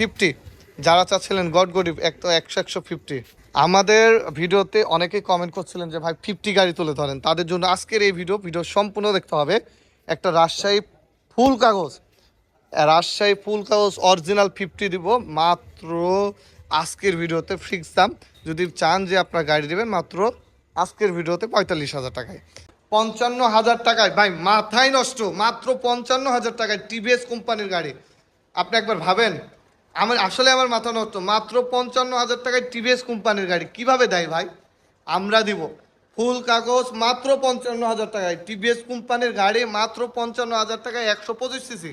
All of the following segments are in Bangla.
ফিফটি। যারা চাচ্ছিলেন গড গরিব, এক তো একশো একশো ফিফটি। আমাদের ভিডিওতে অনেকেই কমেন্ট করছিলেন যে, ভাই, ফিফটি গাড়ি তুলে ধরেন। তাদের জন্য আজকের এই ভিডিও ভিডিও সম্পূর্ণ দেখতে হবে। একটা রাজশাহী ফুল কাগজ। রাজশাহী ফুল কাগজ অরিজিনাল ফিফটি দিব। মাত্র আজকের ভিডিওতে ফিক্স দাম। যদি চান যে আপনার গাড়ি দেবেন, মাত্র আজকের ভিডিওতে পঁয়তাল্লিশ হাজার টাকায়। পঞ্চান্ন হাজার টাকায়, ভাই, মাথায় নষ্ট। মাত্র পঞ্চান্ন হাজার টাকায় টিভিএস কোম্পানির গাড়ি। আপনি একবার ভাবেন আমার আসলে আমার মাথা নষ্ট। মাত্র পঞ্চান্ন হাজার টাকায় টিভিএস কোম্পানির গাড়ি। কীভাবে দেয় ভাই? আমরা দিব। ফুল কাগজ মাত্র পঞ্চান্ন হাজার টাকায়। টিভিএস কোম্পানির গাড়ি মাত্র পঞ্চান্ন হাজার টাকায় একশো পঁচিশ সিসি।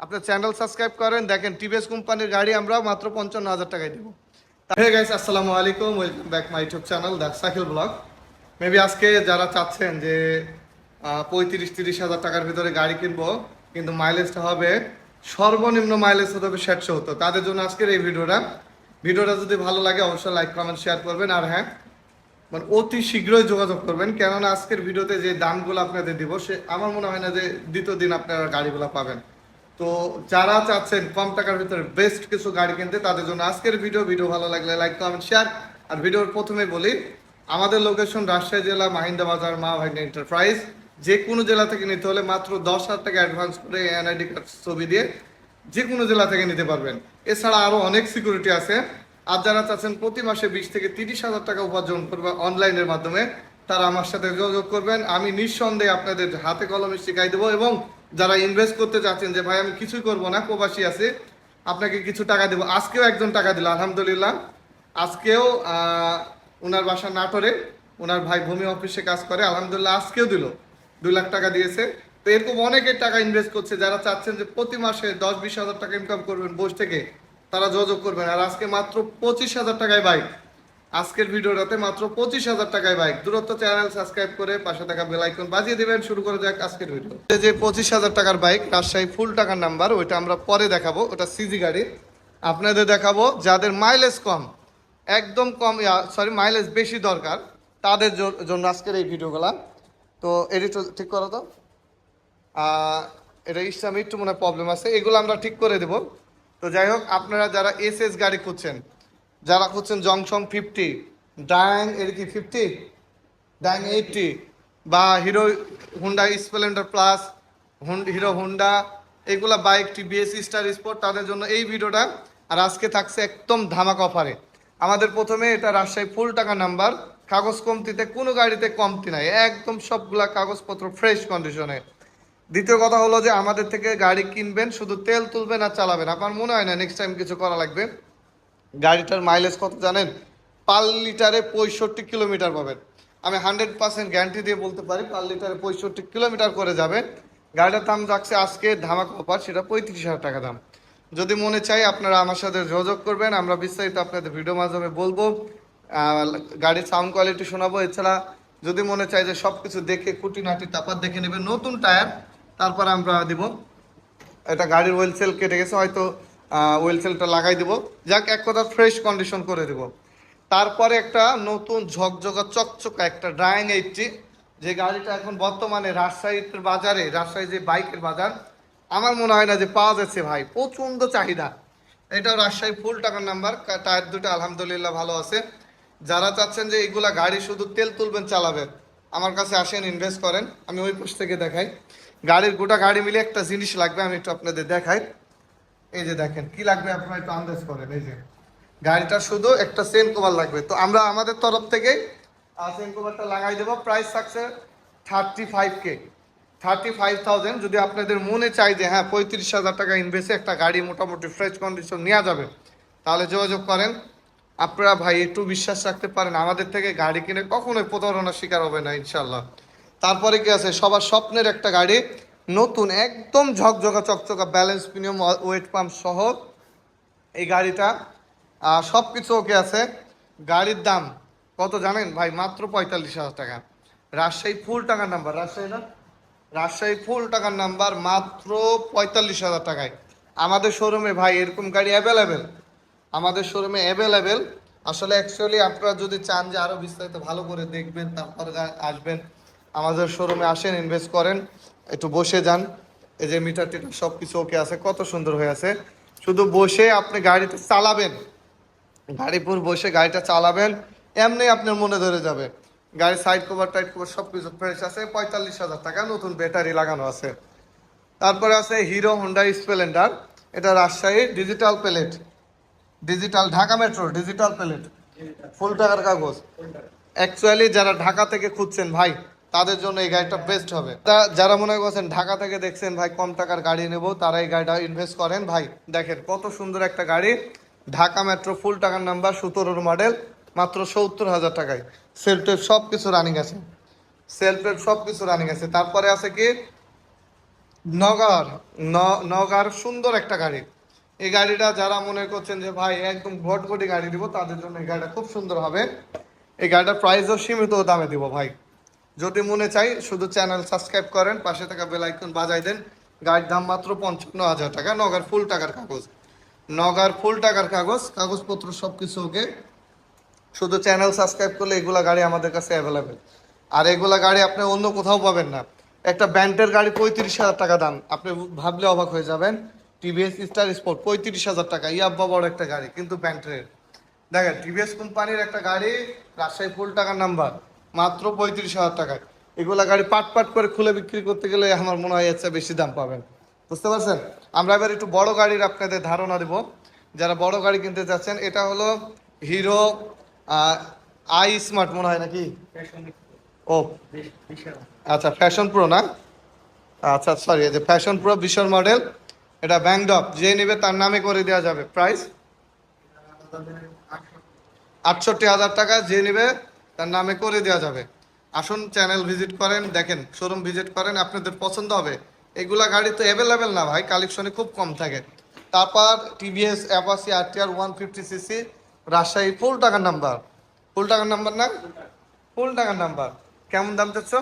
আপনার চ্যানেল সাবস্ক্রাইব করেন, দেখেন টিভিএস কোম্পানির গাড়ি আমরা মাত্র পঞ্চান্ন হাজার টাকায় দিব। গাইস আসসালামু আলাইকুম welcome back my YouTube channel the cycle vlog maybe আজকে যারা চাচ্ছেন যে পঁয়ত্রিশ তিরিশ হাজার টাকার ভিতরে গাড়ি কিনবো, কিন্তু মাইলেজটা হবে সর্বনিম্ন মাইলেজ হতে হবে ষাটশো হতো তাদের জন্য আজকের এই ভিডিওটা। ভিডিওটা যদি ভালো লাগে, অবশ্যই লাইক কমেন্ট শেয়ার করবেন। আর হ্যাঁ মানে অতি শীঘ্রই যোগাযোগ করবেন। কেননা আজকের ভিডিওতে যে দামগুলো আপনাদের দিব, সে আমার মনে হয় না যে দ্বিতীয় দিন আপনারা গাড়িগুলো পাবেন। তো যারা চাচ্ছেন কম টাকার ভিতরে বেস্ট কিছু গাড়ি কিনতে, তাদের জন্য আজকের ভিডিও। ভিডিও ভালো লাগলে লাইক কমেন্ট শেয়ার আর ভিডিওর প্রথমে বলি, আমাদের লোকেশন রাজশাহী জেলা মাহিন্দা বাজার মা ভাগ্নে এন্টারপ্রাইজ যে কোনো জেলা থেকে নিতে হলে মাত্র দশ হাজার টাকা অ্যাডভান্স করে এনআইডি কার্ড ছবি দিয়ে যে কোনো জেলা থেকে নিতে পারবেন। এছাড়া আরও অনেক সিকিউরিটি আছে। আর যারা চাচ্ছেন প্রতি মাসে বিশ থেকে তিরিশ হাজার টাকা উপার্জন করবে অনলাইনের মাধ্যমে, তারা আমার সাথে যোগাযোগ করবেন। আমি নিঃসন্দেহে আপনাদের হাতে কলমে শিখাই দেবো এবং যারা ইনভেস্ট করতে চাচ্ছেন যে, ভাই, আমি কিছুই করব না, প্রবাসী আছে, আপনাকে কিছু টাকা দেবো। আজকেও একজন টাকা দিল, আলহামদুলিল্লাহ। আজকেও ওনার বাসা নাটোরে ওনার ভাই ভূমি অফিসে কাজ করে, আলহামদুলিল্লাহ আজকেও দিল। দুই লাখ টাকা দিয়েছে। তো এরকম অনেকে টাকা ইনভেস্ট করছে, যারা চাচ্ছেন যে প্রতি মাসে দশ বিশ হাজার টাকা ইনকাম করবেন বসে থেকে, তারা যোগাযোগ করবেন। আর আজকে মাত্র পঁচিশ হাজার টাকায় বাইক আজকের ভিডিওটাতে মাত্র পঁচিশ হাজার টাকায় বাইক দূরত্ব চ্যানেল সাবস্ক্রাইব করে পাশে থাকা বেল আইকন বাজিয়ে দেবেন। শুরু করে যাক আজকের ভিডিও যে পঁচিশ হাজার টাকার বাইক রাজশাহী ফুল টাকার নাম্বার ওইটা আমরা পরে দেখাবো। ওটা সিজি গাড়ি আপনাদের দেখাবো, যাদের মাইলেজ কম, একদম কম সরি মাইলেজ বেশি দরকার, তাদের জন্য আজকের এই ভিডিওগুলা। তো এডিট ঠিক করো তো। এটা ইসলামে একটু মনে প্রবলেম আছে, এগুলো আমরা ঠিক করে দেব। তো যাই হোক, আপনারা যারা এস এস গাড়ি খুঁজছেন, যারা খুঁজছেন জংশন ফিফটি ডাং এর কি ফিফটি ডাং এইটটি বা Hero Honda Splendor plus Hero Honda এগুলা বাইক টিভিএস স্টার স্পোর্ট তাদের জন্য এই ভিডিওটা, আর আজকে থাকছে একদম ধামাক অফারে আমাদের প্রথমে এটা রাজশাহী ফুল টাকা নাম্বার কাগজ কমতিতে কোনো গাড়িতে কমতি নাই। একদম সবগুলা কাগজপত্র ফ্রেশ কন্ডিশনে দ্বিতীয় কথা হলো যে আমাদের থেকে গাড়ি কিনবেন, শুধু তেল তুলবেন আর চালাবেন। আমার মনে হয় না নেক্সট টাইম কিছু করা লাগবে? গাড়িটার মাইলেজ কত জানেন? পার লিটারে পঁয়ষট্টি কিলোমিটার পাবেন। আমি হান্ড্রেড পার্সেন্ট গ্যারান্টি দিয়ে বলতে পারি, পার লিটারে পঁয়ষট্টি কিলোমিটার করে যাবে গাড়িটার দাম যাচ্ছে আজকে ধামাক অফার সেটা পঁয়ত্রিশ হাজার টাকা দাম। যদি মনে চাই আপনারা আমার সাথে যোগাযোগ করবেন, আমরা বিস্তারিত আপনাদের ভিডিও মাধ্যমে বলব। গাড়ির সাউন্ড কোয়ালিটি শোনাবো। এছাড়া যদি মনে চাই যে সব কিছু দেখে খুঁটিনাটি তারপর দেখে নেবে, নতুন টায়ার, তারপর আমরা দিব। এটা গাড়ির ওয়েল সেল কেটে গেছে, হয়তো ওয়েল সেলটা লাগাই দিব। যাক, এক কথা ফ্রেশ কন্ডিশন করে দিব। তারপরে একটা নতুন ঝকঝকা, চকচকা একটা ড্রাইং এইটটি যে গাড়িটা এখন বর্তমানে রাজশাহীর বাজারে, রাজশাহী যে বাইকের বাজার, আমার মনে হয় না যে পাওয়া যাচ্ছে ভাই, প্রচণ্ড চাহিদা। এটাও রাজশাহী ফুল টাকার নাম্বার টায়ার দুটো আলহামদুলিল্লাহ ভালো আছে। যারা চাচ্ছেন যে এইগুলা গাড়ি শুধু তেল তুলবেন, চালাবেন, আমার কাছে আসেন ইনভেস্ট করেন, আমি ওই পোস্ট থেকে দেখাই। গাড়ির গোটা গাড়ি মিলে একটা জিনিস লাগবে, আমি একটু আপনাদের দেখাই। এই যে দেখেন, কি লাগবে আপনারা একটু আন্দাজ করেন, এই যে। গাড়িটা শুধু একটা সেন কভার লাগবে। তো আমরা আমাদের তরফ থেকে সেন কভারটা লাগাই দেবো। প্রাইস থাকছে thirty five K thirty five thousand যদি আপনাদের মনে চাই যে হ্যাঁ পঁয়ত্রিশ হাজার টাকা ইনভেস্টে একটা গাড়ি মোটামুটি ফ্রেশ কন্ডিশন নেওয়া যাবে, তাহলে যোগাযোগ করেন। আপনারা ভাই একটু বিশ্বাস রাখতে পারেন, আমাদের থেকে গাড়ি কিনে কখনোই প্রতারণার শিকার হবে না ইনশাল্লাহ তারপরে কি আছে? সবার স্বপ্নের একটা গাড়ি, নতুন, একদম ঝকঝকা, চকচকা ব্যালেন্স প্রিমিয়াম ওয়েট পাম্প সহ এই গাড়িটা। আর সব কিছু ওকে আছে। গাড়ির দাম কত জানেন? ভাই, মাত্র পঁয়তাল্লিশ হাজার টাকা। রাজশাহী ফুল টাকার নাম্বার রাজশাহী না? রাজশাহী ফুল টাকার নাম্বার মাত্র পঁয়তাল্লিশ হাজার টাকায়। আমাদের শোরুমে ভাই এরকম গাড়ি অ্যাভেলেবেল আমাদের শোরুমে অ্যাভেলেবেল আসলে অ্যাকচুয়ালি আপনারা যদি চান যে আরও বিস্তারিত ভালো করে দেখবেন, তারপর আসবেন। আমাদের শোরুমে আসেন ইনভেস্ট করেন, একটু বসে যান। এই যে মিটার টিটার সব কিছু ওকে আছে, কত সুন্দর হয়ে আছে। শুধু বসে আপনি গাড়িতে চালাবেন। গাড়িপুর বসে গাড়িটা চালাবেন, এমনি আপনার মনে ধরে যাবে। গাড়ির সাইড কভার টাইট কভার সব কিছু ফ্রেশ আছে, পঁয়তাল্লিশ হাজার টাকা নতুন ব্যাটারি লাগানো আছে। তারপরে আছে হিরো হোন্ডা স্প্লেন্ডার এটা Rajshahi digital plate digital Dhaka metro digital plate full টাকার কাগজ। অ্যাকচুয়ালি যারা ঢাকা থেকে খুঁজছেন, ভাই, তাদের জন্য এই গাড়িটা বেস্ট হবে। তা যারা মনে করছেন ঢাকা থেকে দেখছেন, ভাই, কম টাকার গাড়ি নেব, তারা এই গাড়িটা ইনভেস্ট করেন। ভাই, দেখেন কত সুন্দর একটা গাড়ি। ঢাকা মেট্রো ফুল টাকার নাম্বার সতেরোর মডেল মাত্র সত্তর হাজার টাকায়। সেলফের সব কিছু রানিং আছে। সেলফের সব কিছু রানিং আছে। তারপরে আছে কি? নগর নগার সুন্দর একটা গাড়ি। এই গাড়িটা যারা মনে করছেন যে, ভাই, একদম ঘটঘটি গাড়ি দিব, তাদের জন্য এই গাড়িটা খুব সুন্দর হবে। এই গাড়িটার প্রাইসও সীমিত দামে দিব, ভাই। যদি মনে চাই, শুধু চ্যানেল সাবস্ক্রাইব করেন, পাশে থাকা বেল আইকন বাজাই দেন। গাড়ির দাম মাত্র পঞ্চান্ন হাজার টাকা, নগার ফুল টাকার কাগজ। নগার ফুল টাকার কাগজ, কাগজপত্র সব কিছু ওকে। শুধু চ্যানেল সাবস্ক্রাইব করলে এগুলা গাড়ি আমাদের কাছে অ্যাভেলেবেল আর এগুলা গাড়ি আপনি অন্য কোথাও পাবেন না। একটা ব্যান্ডের গাড়ি পঁয়ত্রিশ হাজার টাকা দাম। আপনি ভাবলে অবাক হয়ে যাবেন। টিভিএস স্টার স্পোর্ট পঁয়ত্রিশ হাজার টাকা। ইয়াব্বা বড় একটা গাড়ি কিন্তু ব্যান্ডের দেখেন টিভিএস কোম্পানির একটা গাড়ি রাজশাহী ফুল টাকার নাম্বার মাত্র পঁয়ত্রিশ হাজার টাকায়। এগুলা গাড়ি পাট পাট করে খুলে বিক্রি করতে গেলে আমার মনে হয় চেয়ে বেশি দাম পাবেন। বুঝতে পারছেন? আমরা এবার একটু বড় গাড়ির আপনাদের ধারণা দেব। যারা বড় গাড়ি কিনতে চাচ্ছেন এটা হলো হিরো আই স্মার্ট মনে হয় নাকি? ও। আচ্ছা ফ্যাশন প্রো না? আচ্ছা সরি এই যে ফ্যাশন প্রো বিশর মডেল এটা ব্যাংডপ যে নেবে তার নামে করে দেওয়া যাবে। প্রাইস আটষট্টি হাজার টাকা, যে নেবে তার নামে করে দেওয়া যাবে। আসুন চ্যানেল ভিজিট করেন, দেখেন শোরুম ভিজিট করেন, আপনাদের পছন্দ হবে। এগুলা গাড়ি তো অ্যাভেলেবেল না ভাই কালেকশনে খুব কম থাকে। তারপর TVS Apache RTR one fifty CC Rajshahi full টাকার নাম্বার ফুল টাকার নাম্বার না? ফুল টাকার নাম্বার কেমন দাম চাচ্ছ?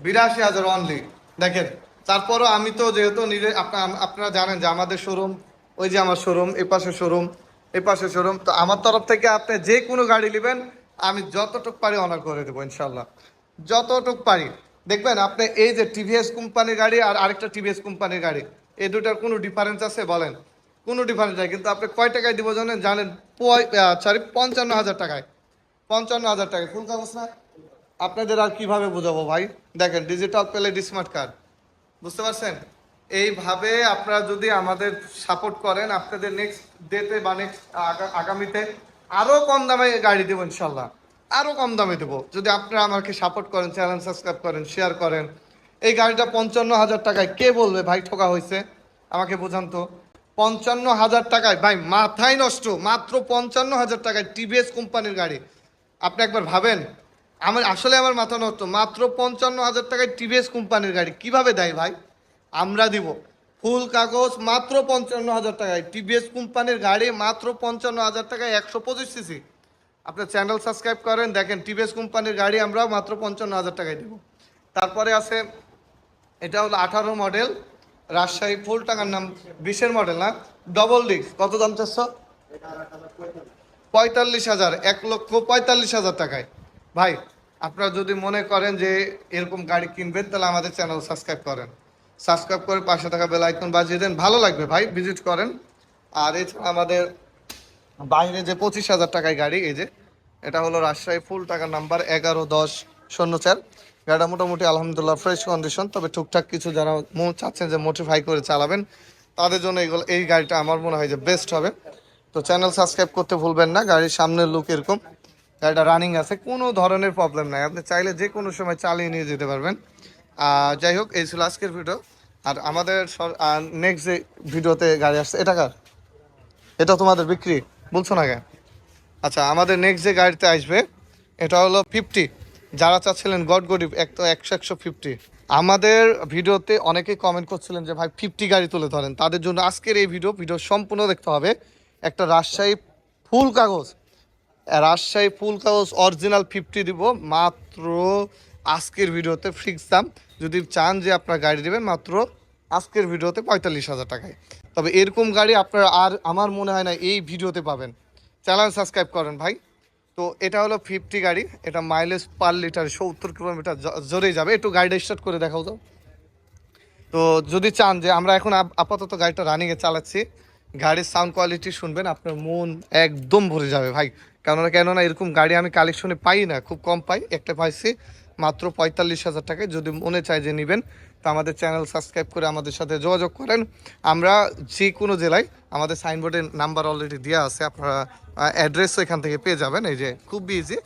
বিরাশি হাজার অনলি দেখেন তারপরও আমি তো যেহেতু নিজে আপনা- আপনারা জানেন যে আমাদের শোরুম, ওই যে আমার শোরুম, এ পাশে শোরুম, এ পাশে শোরুম। তো আমার তরফ থেকে আপনি যে কোনো গাড়ি নেবেন, আমি যতটুক পারি অনার করে দেবো ইনশাল্লাহ যতটুক পারি। দেখবেন, আপনি এই যে টিভিএস কোম্পানির গাড়ি আর আরেকটা টিভিএস কোম্পানির গাড়ি, এই দুটার কোনো ডিফারেন্স আছে? বলেন। কোনো ডিফারেন্স নাই। কিন্তু আপনি কয় টাকায় দিব জানেন? জানেন সরি পঞ্চান্ন হাজার টাকায়। পঞ্চান্ন হাজার টাকায়। ফুল কাগজ না আপনাদের আর কীভাবে বোঝাবো ভাই? দেখেন ডিজিটাল প্লেট স্মার্ট কার্ড বুঝতে পারছেন? এইভাবে আপনারা যদি আমাদের সাপোর্ট করেন, আপনাদের নেক্সট ডেতে বা নেক্সট আগামীতে আরও কম দামে গাড়ি দেবো ইনশাল্লাহ। আরও কম দামে দেবো। যদি আপনারা আমাকে সাপোর্ট করেন চ্যানেল সাবস্ক্রাইব করেন শেয়ার করেন, এই গাড়িটা পঞ্চান্ন হাজার টাকায় কে বলবে? ভাই, ঠকা হয়েছে আমাকে বোঝান তো। পঞ্চান্ন হাজার টাকায়, ভাই, মাথায় নষ্ট, মাত্র পঞ্চান্ন হাজার টাকায় টিভিএস কোম্পানির গাড়ি। আপনি একবার ভাবেন? আমার আসলে আমার মাথা নষ্ট মাত্র পঞ্চান্ন হাজার টাকায় টিভিএস কোম্পানির গাড়ি। কীভাবে দেয় ভাই? আমরা দিব। ফুল কাগজ মাত্র পঞ্চান্ন হাজার টাকায়। টিভিএস কোম্পানির গাড়ি মাত্র পঞ্চান্ন হাজার টাকায় একশো পঁচিশ সিসি। আপনার চ্যানেল সাবস্ক্রাইব করেন, দেখেন টিভিএস কোম্পানির গাড়ি আমরা মাত্র পঞ্চান্ন হাজার টাকায় দিব। তারপরে আছে, এটা হলো আঠারো মডেল, রাজশাহী ফুল টাকার নাম, বিশের মডেল না? ডবল ডিস্ক কত দাম চাচ্ছ? পঁয়তাল্লিশ হাজার, এক লক্ষ পঁয়তাল্লিশ হাজার টাকায়। ভাই আপনারা যদি মনে করেন যে এরকম গাড়ি কিনবেন, তাহলে আমাদের চ্যানেল সাবস্ক্রাইব করেন। সাবস্ক্রাইব করে পাশে থাকা বেল আইকন বাজিয়ে দেন। ভালো লাগবে ভাই, ভিজিট করেন। আর এছাড়া আমাদের বাইরে যে পঁচিশ হাজার টাকায় গাড়ি, এই যে, এটা হলো রাজশাহী ফুল টাকার নাম্বার এগারো দশ শূন্য চার। গাড়িটা মোটামুটি আলহামদুলিল্লাহ ফ্রেশ কন্ডিশন তবে টুকটাক কিছু যারা চাচ্ছেন যে মোটিফাই করে চালাবেন, তাদের জন্য এগুলো এই গাড়িটা আমার মনে হয় যে বেস্ট হবে। তো চ্যানেল সাবস্ক্রাইব করতে ভুলবেন না, গাড়ির সামনের লুক এরকম। গাড়িটা রানিং আছে, কোনো ধরনের প্রবলেম নাই। আপনি চাইলে যে কোনো সময় চালিয়ে নিয়ে যেতে পারবেন। যাই হোক, এই ছিল আজকের ভিডিও আর আমাদের নেক্সট যে ভিডিওতে গাড়ি আসছে, এটা কার? এটা তোমাদের বিক্রি, বলছো না কেন? আচ্ছা আমাদের নেক্সট যে গাড়িতে আসবে, এটা হলো ফিফটি যারা চাচ্ছিলেন গড গরিব, এক তো একশো একশো ফিফটি আমাদের ভিডিওতে অনেকেই কমেন্ট করছিলেন যে, ভাই ফিফটি গাড়ি তুলে ধরেন। তাদের জন্য আজকের এই ভিডিও ভিডিও সম্পূর্ণ দেখতে হবে। একটা রাজশাহী ফুল কাগজ। রাজশাহী ফুল কাগজ অরিজিনাল ফিফটি দিব। মাত্র আজকের ভিডিওতে ফিক্স দাম যদি চান যে আপনার গাড়ি দেবেন মাত্র আজকের ভিডিওতে পঁয়তাল্লিশ হাজার টাকায়। তবে এরকম গাড়ি আপনারা আর আমার মনে হয় না এই ভিডিওতে পাবেন। চ্যানেল সাবস্ক্রাইব করেন ভাই। তো এটা হলো ফিফটি গাড়ি। এটা মাইলেজ পার লিটার সত্তর কিলোমিটার জোরেই যাবে। একটু গাড়িটা স্টার্ট করে দেখাও তো। তো যদি চান যে আমরা এখন আপাতত গাড়িটা রানিংয়ে চালাচ্ছি, গাড়ির সাউন্ড কোয়ালিটি শুনবেন, আপনার মন একদম ভরে যাবে ভাই। কেননা কেননা এরকম গাড়ি আমি কালেকশনে পাই না, খুব কম পাই। একটা পাইছি মাত্র পঁয়তাল্লিশ হাজার টাকায়। যদি মনে চায় যে নেবেন, তো আমাদের চ্যানেল সাবস্ক্রাইব করে আমাদের সাথে যোগাযোগ করেন। আমরা যে কোনো জেলায় আমাদের সাইনবোর্ডের নাম্বার অলরেডি দেওয়া আছে, আপনারা অ্যাড্রেসও এখান থেকে পেয়ে যাবেন। এই যে, খুব ইজি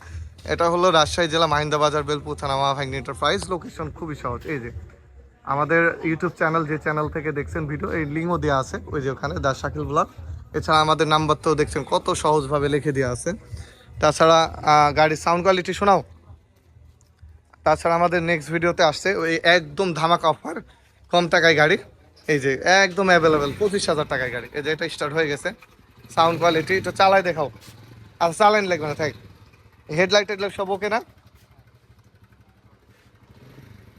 এটা হলো রাজশাহী জেলা মাহিন্দা বাজার, বেলপুর থানা মাহাভাঙ্গি এন্টারপ্রাইজ লোকেশন খুবই সহজ। এই যে, আমাদের ইউটিউব চ্যানেল যে চ্যানেল থেকে দেখছেন ভিডিও এই লিঙ্কও দেওয়া আছে। ওই যে ওখানে, দা শাকিল ব্লগ। এছাড়া আমাদের নাম্বার তো দেখছেন, কত সহজভাবে লিখে দেওয়া আছে তাছাড়া গাড়ির সাউন্ড কোয়ালিটি শোনাও। তাছাড়া আমাদের নেক্সট ভিডিওতে আসছে, ওই একদম ধামাকা অফার কম টাকায় গাড়ি। এই যে, একদম অ্যাভেলেবেল পঁচিশ হাজার টাকায় গাড়ি। এই যে, এটা স্টার্ট হয়ে গেছে। সাউন্ড কোয়ালিটি এটা চালাই দেখাও। আর চালাইন লাগবে না থাক। হেডলাইট টেডলাইট সব ওকে না?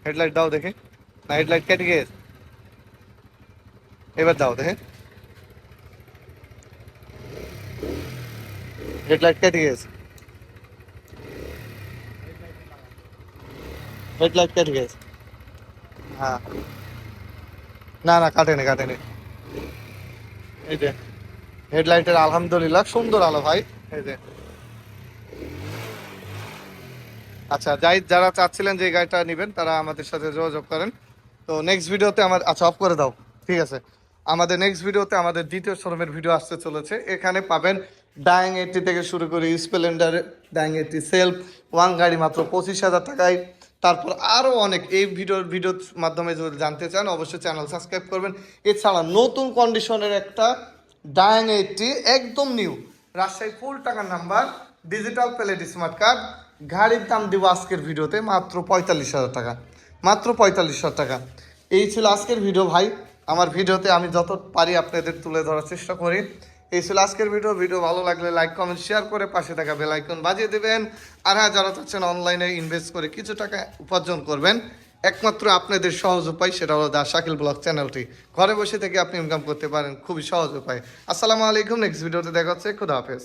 হেডলাইট দাও দেখে। না হেডলাইট কেটে গিয়েছে। এবার দাও দেখে। হেডলাইট কেটে গিয়েছে হেডলাইট কেটে গেছে। হ্যাঁ। না না, কাটেনি কাটেনি। এই যে হেডলাইটের আলহামদুলিল্লাহ সুন্দর আলো ভাই। এই যে। আচ্ছা যাই, যারা চাচ্ছিলেন যে গাড়িটা নেবেন, তারা আমাদের সাথে যোগাযোগ করেন। তো নেক্সট ভিডিওতে আমার আচ্ছা অফ করে দাও। ঠিক আছে। আমাদের নেক্সট ভিডিওতে আমাদের দ্বিতীয় শোরুমের ভিডিও আসতে চলেছে। এখানে পাবেন ডাইং এইটটি থেকে শুরু করে Splendor Dayang eighty self one গাড়ি মাত্র পঁচিশ হাজার টাকায়। তারপর আরও অনেক, এই ভিডিওর ভিডিওর মাধ্যমে যদি জানতে চান, অবশ্যই চ্যানেল সাবস্ক্রাইব করবেন। এছাড়া নতুন কন্ডিশনের একটা ডায়াং এইটটি একদম নিউ রাজশাহী ফুল টাকার number digital plate smart card গাড়ির দাম দিব আজকের ভিডিওতে মাত্র পঁয়তাল্লিশ হাজার টাকা। মাত্র পঁয়তাল্লিশ হাজার টাকা। এই ছিল আজকের ভিডিও ভাই। আমার ভিডিওতে আমি যত পারি আপনাদের তুলে ধরার চেষ্টা করি। এই ছিল আজকের ভিডিও। ভিডিও ভালো লাগলে লাইক কমেন্ট শেয়ার করে পাশে থাকা বেল আইকন বাজিয়ে দেবেন। আর হ্যাঁ যারা চাচ্ছেন অনলাইনে ইনভেস্ট করে কিছু টাকা উপার্জন করবেন, একমাত্র আপনাদের সহজ উপায় সেটা হলো দা শাকিল ব্লগ চ্যানেলটি ঘরে বসে থেকে আপনি ইনকাম করতে পারেন, খুবই সহজ উপায়। আসসালামু আলাইকুম নেক্সট ভিডিওতে দেখা হচ্ছে। খুদা হাফেজ।